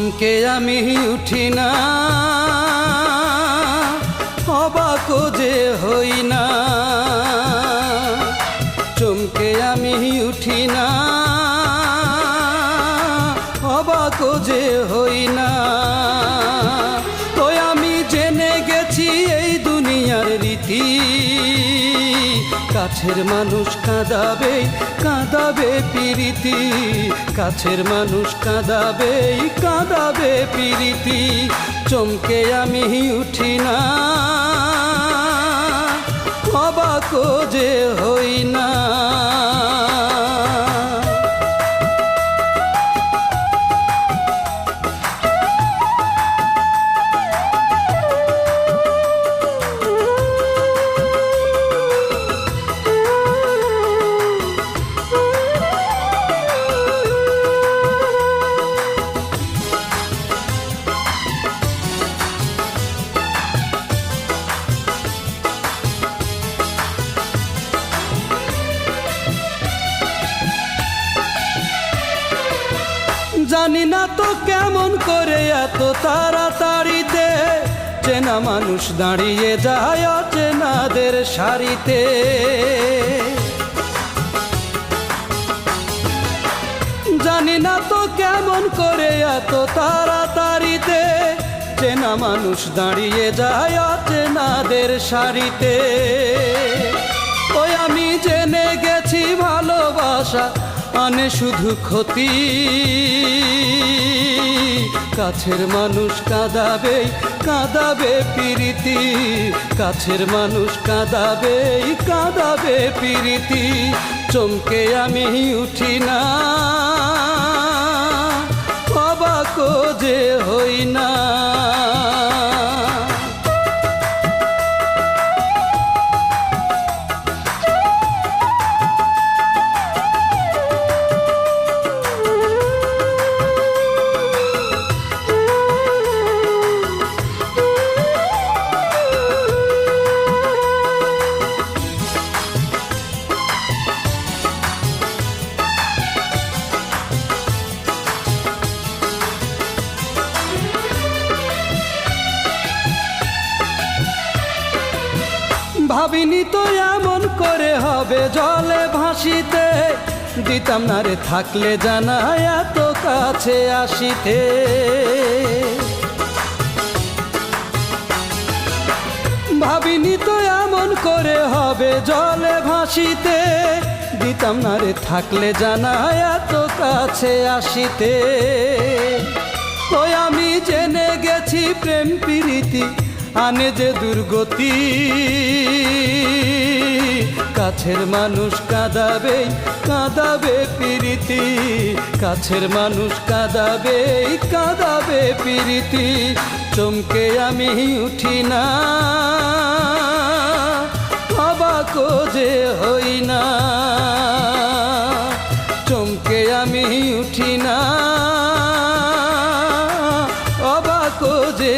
চমকে আমি উঠি না অবাক যে হই না। চমকে আমি উঠি না অবাক যে হই না। তো আমি জেনে গেছি এই দুনিয়ার রীতি। কাছের মানুষ কাঁদাবে কাঁদাবে পিরিতি। কাছের মানুষ কাঁদাবে কাঁদাবে পিরিতি। চমকে আমি উঠি না জানি না তো কেমন করে এত তাড়াতাড়িতে। চেনা মানুষ দাঁড়িয়ে যায় অচেনাদের সারিতে। জানি না তো কেমন করে এত তাড়াতাড়িতে। চেনা মানুষ দাঁড়িয়ে যায় অচেনাদের সারিতে। ওই আমি জেনে গেছি ভালোবাসা আনে শুধু ক্ষতি। কাছের মানুষ কাঁদাবে কাঁদাবে পিরিতি। কাছের মানুষ কাঁদাবে কাঁদাবে পিরিতি। চমকে আমি উঠি না। ভাবিনি তো এমন করে হবে জলে ভাসিতে। দিতাম না রে থাকলে জানা এত কাছে আসিতে। ভাবিনি তো এমন করে হবে জলে ভাসিতে। দিতাম না রে থাকলে জানা এত কাছে আসিতে। ওই আমি জেনে গেছি প্রেম প্রীতি আনে যে দুর্গতি। কাছের মানুষ কাঁদাবে কাঁদাবে পিরিতি। কাছের মানুষ কাঁদাবে কাঁদাবে পিরিতি। চমকে আমি উঠি না অবাক যে হই না। চমকে আমি উঠি না অবাক যে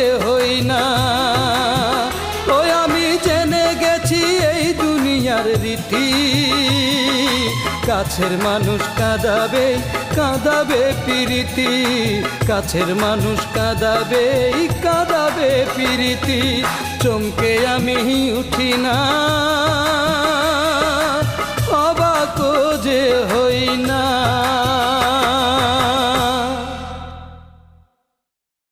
রীতি কাছের মানুষ কাঁদাবে কাঁদাবে পিরিতি। কাছের মানুষ কাঁদাবে কাঁদাবে পিরিতি। চমকে আমি উঠি না।